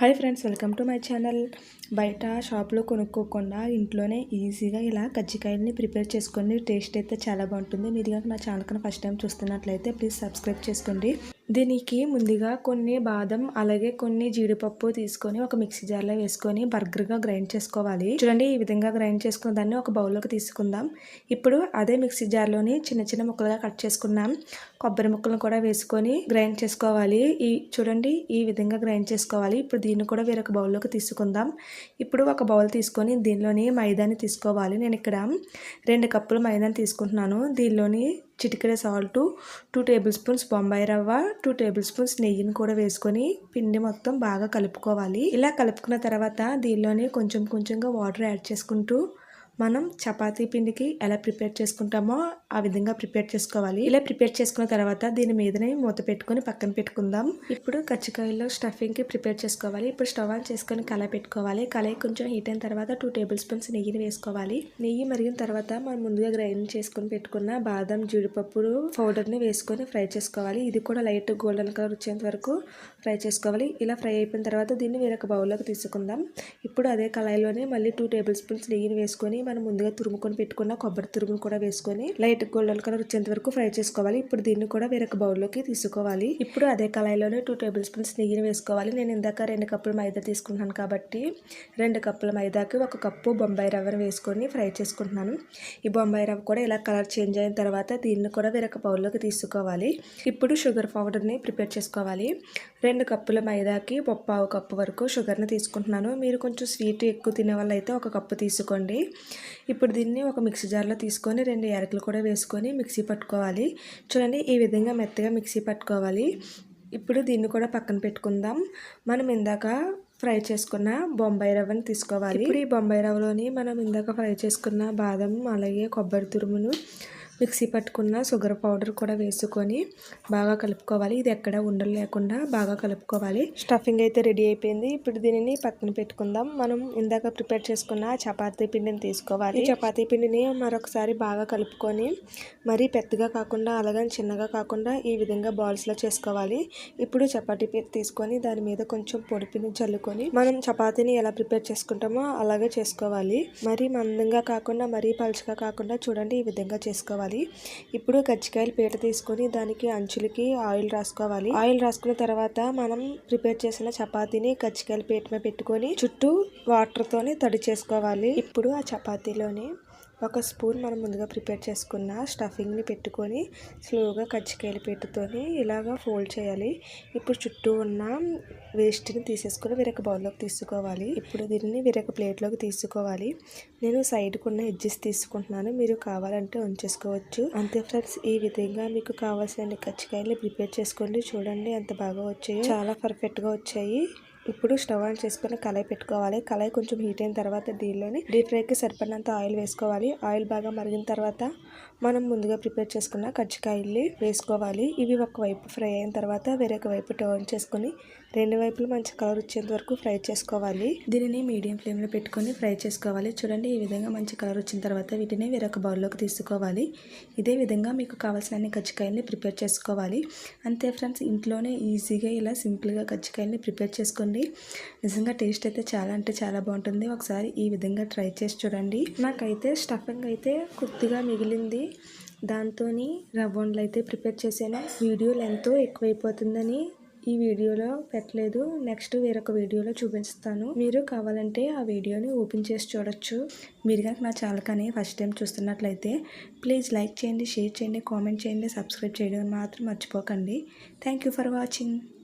Hi friends welcome to my channel. బయట షాప్లో కొనుక్కోకుండా ఇంట్లోనే ఈజీగా ఇలా కజ్జికాయలని ప్రిపేర్ చేసుకొని టేస్ట్ అయితే చాలా బాగుంటుంది. మీరు కనుక నా ఛానల్ కన్నా ఫస్ట్ టైం చూస్తున్నట్లయితే ప్లీజ్ సబ్స్క్రైబ్ చేసుకోండి. దీనికి ముందుగా కొన్ని బాదం అలాగే కొన్ని జీడిపప్పు తీసుకొని ఒక మిక్సీ జార్లో వేసుకొని బర్గర్గా గ్రైండ్ చేసుకోవాలి. చూడండి ఈ విధంగా గ్రైండ్ చేసుకున్న దాన్ని ఒక బౌల్లోకి తీసుకుందాం. ఇప్పుడు అదే మిక్సీ జార్లోని చిన్న చిన్న ముక్కలుగా కట్ చేసుకున్నాం. కొబ్బరి ముక్కలను కూడా వేసుకొని గ్రైండ్ చేసుకోవాలి. ఈ చూడండి ఈ విధంగా గ్రైండ్ చేసుకోవాలి. ఇప్పుడు దీన్ని కూడా వేరొక బౌల్లోకి తీసుకుందాం. ఇప్పుడు ఒక బౌల్ తీసుకొని దీనిలోని మైదాని తీసుకోవాలి. నేను ఇక్కడ రెండు కప్పులు మైదాని తీసుకుంటున్నాను. దీనిలోని చిటికెడ salt two table spoons Bombay రవ్వ టూ టేబుల్ స్పూన్స్ నెయ్యిని కూడా వేసుకొని పిండి మొత్తం బాగా కలుపుకోవాలి. ఇలా కలుపుకున్న తర్వాత దీనిలోనే కొంచెం కొంచెంగా వాటర్ యాడ్ చేసుకుంటూ మనం చపాతీ పిండికి ఎలా ప్రిపేర్ చేసుకుంటామో ఆ విధంగా ప్రిపేర్ చేసుకోవాలి. ఇలా ప్రిపేర్ చేసుకున్న తర్వాత దీని మీదనే మూత పెట్టుకొని పక్కన పెట్టుకుందాం. ఇప్పుడు కచ్చికాయల్లో స్టఫింగ్కి ప్రిపేర్ చేసుకోవాలి. ఇప్పుడు స్టవ్ ఆన్ చేసుకొని కళాయి పెట్టుకోవాలి. కళాయి కొంచెం హీట్ అయిన తర్వాత టూ టేబుల్ స్పూన్స్ నెయ్యిని వేసుకోవాలి. నెయ్యి మరిగిన తర్వాత మనం ముందుగా గ్రైండ్ చేసుకొని పెట్టుకున్న బాదం జీడిపప్పు పౌడర్ని వేసుకొని ఫ్రై చేసుకోవాలి. ఇది కూడా లైట్ గోల్డెన్ కలర్ వచ్చేంత వరకు ఫ్రై చేసుకోవాలి. ఇలా ఫ్రై అయిపోయిన తర్వాత దీన్ని వేరొక బౌల్లోకి తీసుకుందాం. ఇప్పుడు అదే కళాయిలోనే మళ్ళీ టూ టేబుల్ స్పూన్స్ నెయ్యిని వేసుకొని మనం ముందుగా తురుముకొని పెట్టుకున్న కొబ్బరి తురుమును కూడా వేసుకొని లైట్ గోల్డెన్ కలర్ వచ్చేంత వరకు ఫ్రై చేసుకోవాలి. ఇప్పుడు దీన్ని కూడా వేరొక బౌల్లోకి తీసుకోవాలి. ఇప్పుడు అదే కళాయిలోనే టూ టేబుల్ స్పూన్స్ నెయ్యిని వేసుకోవాలి. నేను ఇందాక రెండు కప్పులు మైదా తీసుకుంటున్నాను కాబట్టి రెండు కప్పుల మైదాకి ఒక కప్పు బొంబాయి రవ్వను వేసుకొని ఫ్రై చేసుకుంటున్నాను. ఈ బొంబాయి రవ్వ కూడా ఇలా కలర్ చేంజ్ అయిన తర్వాత దీన్ని కూడా వేరొక బౌల్లోకి తీసుకోవాలి. ఇప్పుడు షుగర్ పౌడర్ని ప్రిపేర్ చేసుకోవాలి. రెండు కప్పుల మైదాకి పావు కప్పు వరకు షుగర్ని తీసుకుంటున్నాను. మీరు కొంచెం స్వీట్ ఎక్కువ తినే అయితే ఒక కప్పు తీసుకోండి. ఇప్పుడు దీన్ని ఒక మిక్సీ జార్లో తీసుకొని రెండు యాలకులు కూడా వేసుకొని మిక్సీ పట్టుకోవాలి. చూడండి ఈ విధంగా మెత్తగా మిక్సీ పట్టుకోవాలి. ఇప్పుడు దీన్ని కూడా పక్కన పెట్టుకుందాం. మనం ఇందాక ఫ్రై చేసుకున్న బొంబాయి రవ్వని తీసుకోవాలి. ఇప్పుడు ఈ బొంబాయి రవ్వలోని మనం ఇందాక ఫ్రై చేసుకున్న బాదం అలాగే కొబ్బరి తురుమును మిక్సీ పట్టుకున్న షుగర్ పౌడర్ కూడా వేసుకొని బాగా కలుపుకోవాలి. ఇది ఎక్కడ ఉండలు లేకుండా బాగా కలుపుకోవాలి. స్టఫింగ్ అయితే రెడీ అయిపోయింది. ఇప్పుడు దీనిని పక్కన పెట్టుకుందాం. మనం ఇందాక ప్రిపేర్ చేసుకున్న చపాతీ పిండిని తీసుకోవాలి. చపాతీ పిండిని మరొకసారి బాగా కలుపుకొని మరీ పెద్దగా కాకుండా అలాగని చిన్నగా కాకుండా ఈ విధంగా బాల్స్లో చేసుకోవాలి. ఇప్పుడు చపాతీ పిండి తీసుకొని దాని మీద కొంచెం పొడిపిని చల్లుకొని మనం చపాతీని ఎలా ప్రిపేర్ చేసుకుంటామో అలాగే చేసుకోవాలి. మరీ మందంగా కాకుండా మరీ పలుచగా కాకుండా చూడండి ఈ విధంగా చేసుకోవాలి. రాసుకోవాలి. ఇప్పుడు కజ్జికాయలు పీట తీసుకొని దానికి అంచులకి ఆయిల్ రాసుకోవాలి. ఆయిల్ రాసుకున్న తర్వాత మనం ప్రిపేర్ చేసిన చపాతీని కచ్చికాయల పీట మీద పెట్టుకొని చుట్టూ వాటర్తోని తడి చేసుకోవాలి. ఇప్పుడు ఆ చపాతీలోని ఒక స్పూన్ మనం ముందుగా ప్రిపేర్ చేసుకున్న స్టఫింగ్ని పెట్టుకొని స్లోగా కజ్జికాయలు పెట్టుకొని ఇలాగా ఫోల్డ్ చేయాలి. ఇప్పుడు చుట్టూ ఉన్న వేస్ట్ని తీసేసుకొని వేరొక బౌల్లోకి తీసుకోవాలి. ఇప్పుడు దీనిని వేరొక ప్లేట్లోకి తీసుకోవాలి. నేను సైడ్కు ఉన్న ఎడ్జెస్ తీసుకుంటున్నాను. మీరు కావాలంటే ఉంచేసుకోవచ్చు. అంతే ఫ్రెండ్స్ ఈ విధంగా మీకు కావాల్సిన కజ్జికాయలు ప్రిపేర్ చేసుకోండి. చూడండి ఎంత బాగా వచ్చాయి. చాలా పర్ఫెక్ట్గా వచ్చాయి. ఇప్పుడు స్టవ్ ఆన్ చేసుకొని కళాయి పెట్టుకోవాలి. కళాయి కొంచెం హీట్ అయిన తర్వాత దీనిలోని డీప్ ఫ్రైకి సరిపడినంత ఆయిల్ వేసుకోవాలి. ఆయిల్ బాగా మరిగిన తర్వాత మనం ముందుగా ప్రిపేర్ చేసుకున్న కజ్జికాయల్ని వేసుకోవాలి. ఇవి ఒకవైపు ఫ్రై అయిన తర్వాత వేరొక వైపు టర్న్ చేసుకొని రెండు వైపులు మంచి కలర్ వచ్చేంత వరకు ఫ్రై చేసుకోవాలి. దీనిని మీడియం ఫ్లేమ్లో పెట్టుకొని ఫ్రై చేసుకోవాలి. చూడండి ఈ విధంగా మంచి కలర్ వచ్చిన తర్వాత వీటిని వేరొక బౌల్లోకి తీసుకోవాలి. ఇదే విధంగా మీకు కావాల్సిన అన్ని కజ్జికాయల్ని ప్రిపేర్ చేసుకోవాలి. అంతే ఫ్రెండ్స్ ఇంట్లోనే ఈజీగా ఇలా సింపుల్గా కజ్జికాయల్ని ప్రిపేర్ చేసుకోండి. నిజంగా టేస్ట్ అయితే చాలా అంటే చాలా బాగుంటుంది. ఒకసారి ఈ విధంగా ట్రై చేసి చూడండి. నాకైతే స్టఫింగ్ అయితే కొద్దిగా మిగిలింది. దాంతో రవ్వండ్లు అయితే ప్రిపేర్ చేశాను. వీడియో లెంత్ ఎక్కువైపోతుందని ఈ వీడియోలో పెట్టలేదు. నెక్స్ట్ వేరొక వీడియోలో చూపిస్తాను. మీరు కావాలంటే ఆ వీడియోని ఓపెన్ చేసి చూడొచ్చు. మీరు కనుక నా ఛానల్ కానీ ఫస్ట్ టైం చూస్తున్నట్లయితే ప్లీజ్ లైక్ చేయండి షేర్ చేయండి కామెంట్ చేయండి సబ్స్క్రైబ్ చేయడం మాత్రం మర్చిపోకండి. Thank for watching.